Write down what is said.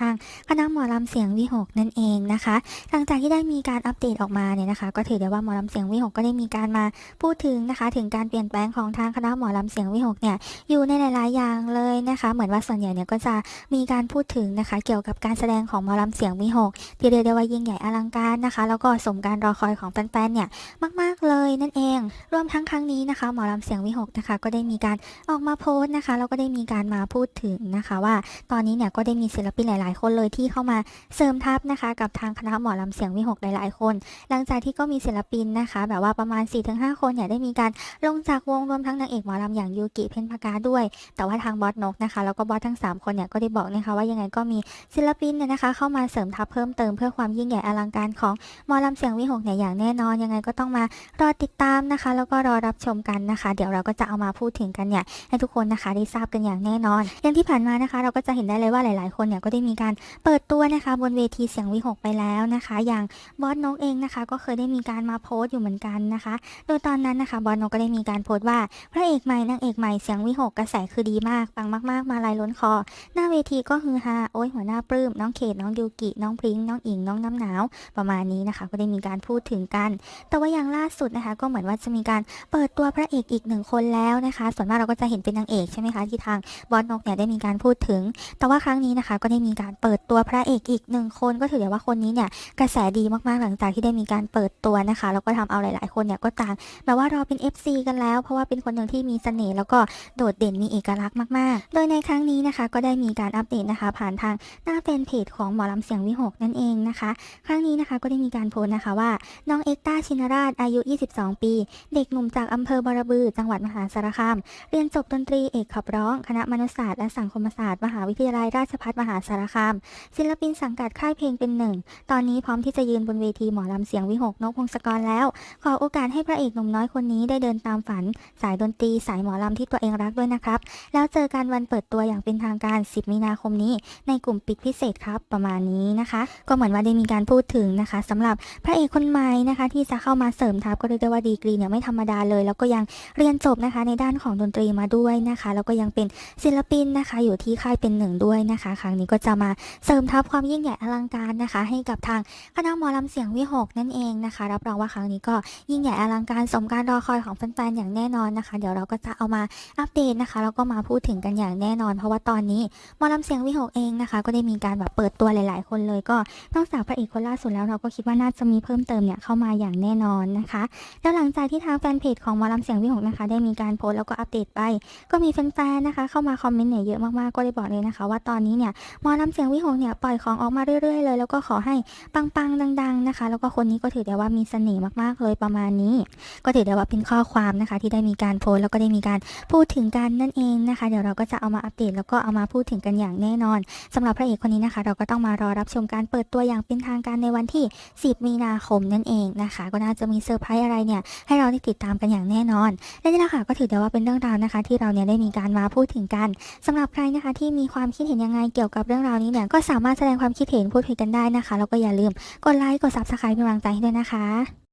ทางคณะหมอลำเสียงวิหกนั่นเองนะคะ หลังจากที่ได้มีการอัปเดตออกมาเนี่ยนะคะ ก็ถือได้ว่าหมอลำเสียงวิหกก็ได้มีการมาพูดถึงนะคะ ถึงการเปลี่ยนแปลงของทางคณะหมอลำเสียงวิหกเนี่ยอยู่ในหลาย ๆ อย่างเลยนะคะ เหมือนว่าส่วนใหญ่เนี่ยก็จะมีการพูดถึงนะคะ เกี่ยวกับการแสดงของหมอลำเสียงวิหกที่เรียกได้ว่ายิ่งใหญ่อลังการนะคะ แล้วก็สมการรอคอยของแฟน ๆ เนี่ยมาก ๆ เลยนั่นเอง รวมทั้งครั้งนี้นะคะ หมอลำเสียงวิหกนะคะ ก็ได้มีการออกมาโพสต์นะคะแล้วก็ได้มีการมาพูดถึงนะคะ ว่าตอนนี้เนี่ยก็ได้มีศิลปินหลายๆ คนเลยที่เข้ามาเสริมทัพนะคะ กับทางคณะหมอลำเสียงวิหกหลาย ๆ คน หลังจากที่ก็มีศิลปินนะคะ แบบว่าประมาณ 4-5 คนเนี่ยได้มีการลงจากวงรวมทั้งนางเอกหมอลำอย่างยูกิเพ็ญพกาด้วย แต่ว่าทางบอสนกนะคะ แล้วก็บอสทั้ง 3 คนเนี่ยก็ได้บอกนะคะว่ายังไงก็มีศิลปินเนี่ยนะคะ เข้ามาเสริมทัพเพิ่มเติมเพื่อความยิ่งใหญ่อลังการของหมอลำเสียงวิหกเนี่ยอย่างแน่นอนยังไงก็ต้องมารอติดตามนะคะ แล้วก็รอรับชมกันนะคะ เดี๋ยวเราก็จะเอามาพูดถึงกันเนี่ยให้ทุกคนนะคะได้ทราบกันอย่างแน่นอน อย่างที่ผ่านมานะคะ เราก็จะเห็นได้เลยว่าหลาย ๆ คนเนี่ยก็ได้มีการเปิดตัวนะคะบนเวทีเสียงวิหกไปแล้วนะคะ อย่างบอสนกเองนะคะ ก็เคยได้มีการมาโพสต์อยู่เหมือนกันนะคะ โดยตอนนั้นนะคะบอสนกก็ได้มีการโพสต์ว่าพระเอกใหม่นางเอกใหม่เสียงวิหกกระแสคือดีมากปังมาก ๆ มาลายล้นคอ หน้าเวทีก็ฮือฮาโอ้ยหัวหน้าปลื้มน้องเขตน้องดิวกิน้องพริ้งน้องอิงน้องน้ำหนาว ประมาณนี้นะคะ ก็ได้มีการพูดถึงกัน แต่ว่าอย่างล่าสุดนะคะ ก็เหมือนว่าจะมีการเปิดตัวพระเอกอีกหนึ่งคนแล้วนะคะ ส่วนมากเราก็จะเห็นเป็นนางเอกใช่ไหมคะที่ทางบอสนกเนี่ยได้มีการพูดถึง แต่ว่าครั้งนี้นะคะก็ได้มีการเปิดตัวพระเอกอีกหนึ่งคนก็ถือได้ว่าคนนี้เนี่ยกระแสดีมากๆหลังจากที่ได้มีการเปิดตัวนะคะแล้วก็ทำเอาหลาย ๆ คนเนี่ยก็ต่างแบบว่ารอเป็น FC กันแล้ว เพราะว่าเป็นคนหนึ่งที่มีเสน่ห์แล้วก็โดดเด่นมีเอกลักษณ์มาก ๆ โดยในครั้งนี้นะคะก็ได้มีการอัปเดตนะคะ ผ่านทางหน้าแฟนเพจของหมอลำเสียงวิหกนั่นเองนะคะ ครั้งนี้นะคะก็ได้มีการโพสต์นะคะว่าน้องเอ็กตาชินราชอายุ 22 ปี เด็กหนุ่มจากอำเภอบรบือ จังหวัดมหาสารคาม เรียนจบดนตรีเอกขับร้อง คณะมนุษยศาสตร์และสังคมศาสตร์ มหาวิทยาลัยราชภัฏมหาสารคามศิลปินสังกัดค่ายเพลงเป็นหนึ่ง ตอนนี้พร้อมที่จะยืนบนเวทีหมอลำเสียงวิหกนกพงศกรแล้ว ขอโอกาสให้พระเอกหนุ่มน้อยคนนี้ได้เดินตามฝัน สายดนตรีสายหมอลำที่ตัวเองรักด้วยนะครับ แล้วเจอกันวันเปิดตัวอย่างเป็นทางการ 10 มีนาคมนี้ ในกลุ่มปิดพิเศษครับประมาณนี้นะคะ ก็เหมือนว่าได้มีการพูดถึงนะคะสำหรับพระเอกคนใหม่นะคะ ที่จะเข้ามาเสริมทัพก็เรียกได้ว่าดีกรีเนี่ยไม่ธรรมดาเลย แล้วก็ยังเรียนจบนะคะในด้านของดนตรีมาด้วยนะคะ แล้วก็ยังเป็นศิลปินนะคะ อยู่ที่ค่ายเป็นหนึ่งด้วยนะคะ ครั้งนี้ก็จะมาเสริมทัพความยิ่งใหญ่อลังการนะคะ ให้กับทางคณะหมอลำเสียงวิหกนั่นเองนะคะ รับรองว่าครั้งนี้ก็ยิ่งใหญ่อลังการสมการรอคอยของแฟนๆอย่างแน่นอนนะคะ เดี๋ยวเราก็จะเอามาอัปเดตนะคะแล้วก็มาพูดถึงกันอย่างแน่นอน เพราะว่าตอนนี้หมอลำเสียงวิหกเองนะคะ ก็ได้มีการแบบเปิดตัวหลาย ๆ คนเลยก็นอกจากพระเอกคนล่าสุดแล้วเราก็คิดว่าน่าจะมีเพิ่มเติมเนี่ยเข้ามาอย่างแน่นอนนะคะ แล้วหลังจากที่ทางแฟนเพจของหมอลำเสียงวิหกนะคะ ได้มีการโพสต์แล้วก็อัปเดตไป ก็มีแฟนๆนะคะ เข้ามาคอมเมนต์เนี่ยเยอะมากๆก็ได้บอกเลยนะคะ ว่าตอนนี้เนี่ยหมอลำเสียงวิหกเนี่ยปล่อยของออกมาเรื่อยๆ เลย แล้วก็ขอให้ปังๆดัง ๆนะคะ แล้วก็คนนี้ก็ถือได้ว่ามีเสน่ห์มากๆเลยประมาณนี้ ก็ถือได้ว่าเป็นข้อความนะคะ ที่ได้มีการโพสแล้วก็ได้มีการพูดถึงกันนั่นเองนะคะ เดี๋ยวเราก็จะเอามาอัปเดตแล้วก็เอามาพูดถึงกันอย่างแน่นอนสำหรับพระเอกคนนี้นะคะ เราก็ต้องมารอรับชมการเปิดตัวอย่างเป็นทางการในวันที่ 10 มีนาคมนั่นเองนะคะ ก็น่าจะมีเซอร์ไพรส์อะไรเนี่ยให้เราได้ติดตามกันอย่างแน่นอน และนี่แหละค่ะก็ถือได้ว่าเป็นเรื่องราวนะคะ ที่เราเนี่ยได้มีการมาพูดถึงกันสำหรับใครนะคะที่มีความคิดเห็นยังไงเกี่ยวกับเรื่องราวนี้เนี่ยก็สามารถแสดงความคิดเห็นพูดคุยกันได้นะคะ แล้วก็อย่าลืมกดไลค์กดซับสไครป์เป็นกำลังใจให้ด้วยนะคะ